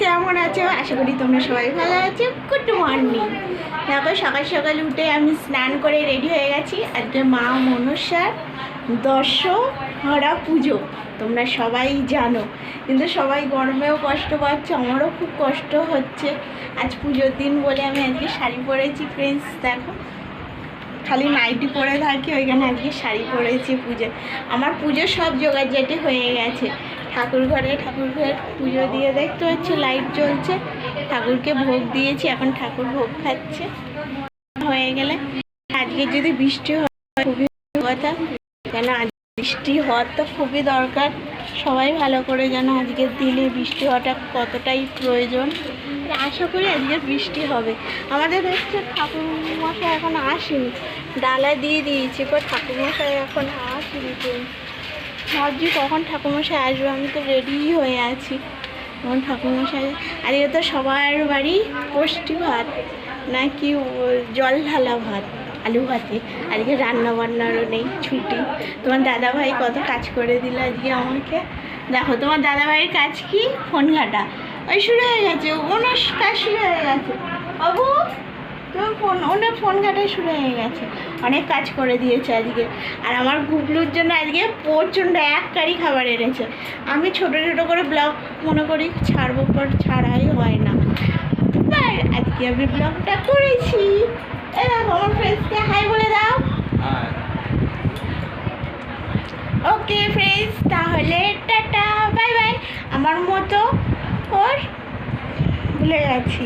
কেমন আছো? আশা করি তোমরা সবাই ভালো আছো। গুড মর্নিং দেখো, সকাল সকাল উঠে আমি স্নান করে রেডি হয়ে গেছি। আজকে মা মনসার দশহরা পুজো। তোমরা সবাই জানো। কিন্তু সবাই গরমেও কষ্ট পাচ্ছে, আমারও খুব কষ্ট হচ্ছে। আজ পুজোর দিন বলে আমি আজকে শাড়ি পরেছি ফ্রেন্ডস দেখো। খালি নাইটি পরে থাকি, ওইখানে আজকে শাড়ি পরেছি পুজো আমার পুজো সব জোগাড়জাটি হয়ে গেছে। ঠাকুর ঘরে ঠাকুর ঘরে পুজো দিয়ে দেখতে পাচ্ছি লাইট জ্বলছে। ঠাকুরকে ভোগ দিয়েছি, এখন ঠাকুর ভোগ খাচ্ছে। হয়ে গেলে আজকে যদি বৃষ্টি হয়, খুবই কথা। কেন আজ বৃষ্টি হওয়ার তো খুবই দরকার। সবাই ভালো করে যেন আজকের দিনে বৃষ্টি হওয়াটা কতটাই প্রয়োজন। আশা করি আজকে বৃষ্টি হবে। আমাদের হচ্ছে ঠাকুর মশাই এখন আসেনি। ডালা দিয়ে দিয়েছি কো ঠাকুর মশাই এখন আসেনি। ভাবছি কখন ঠাকুরমশাই আসবে, আমি তো রেডি হয়ে আছি। এখন ঠাকুরমশাই আজকে তো সবার বাড়ি পুষ্টি ভাত, নাকি জল ঢালা ভাত, আলু ভাতে আজকে রান্না বান্নারও নেই, ছুটি। তোমার দাদাভাই কত কাজ করে দিল আজকে আমাকে? দেখো, তোমার দাদাভাইয়ের কাজ কি? ফোন ঘাটা। ওই শুরু হয়ে গেছে ওনার কাজ শুরু হয়ে গেছে। বাবু তোমার ফোন ওনার ফোন ঘাটাই শুরু হয়ে গেছে। অনেক কাজ করে দিয়েছে আজকে। আর আমার গুগলুর জন্য আজকে প্রচণ্ড এক কারি খাবার এনেছে। আমি ছোট ছোট করে ব্লগ মনে করি ছাড়বো পর ছাড়াই হয় না। আর আজকে আমি ব্লগটা করেছি। দেখো আমার ফ্রেন্ডসকে হাই বলে দাও। ওকে ফ্রেন্ডস তাহলে টাটা বাই বাই আমার মতো ওর ভুলে গেছি।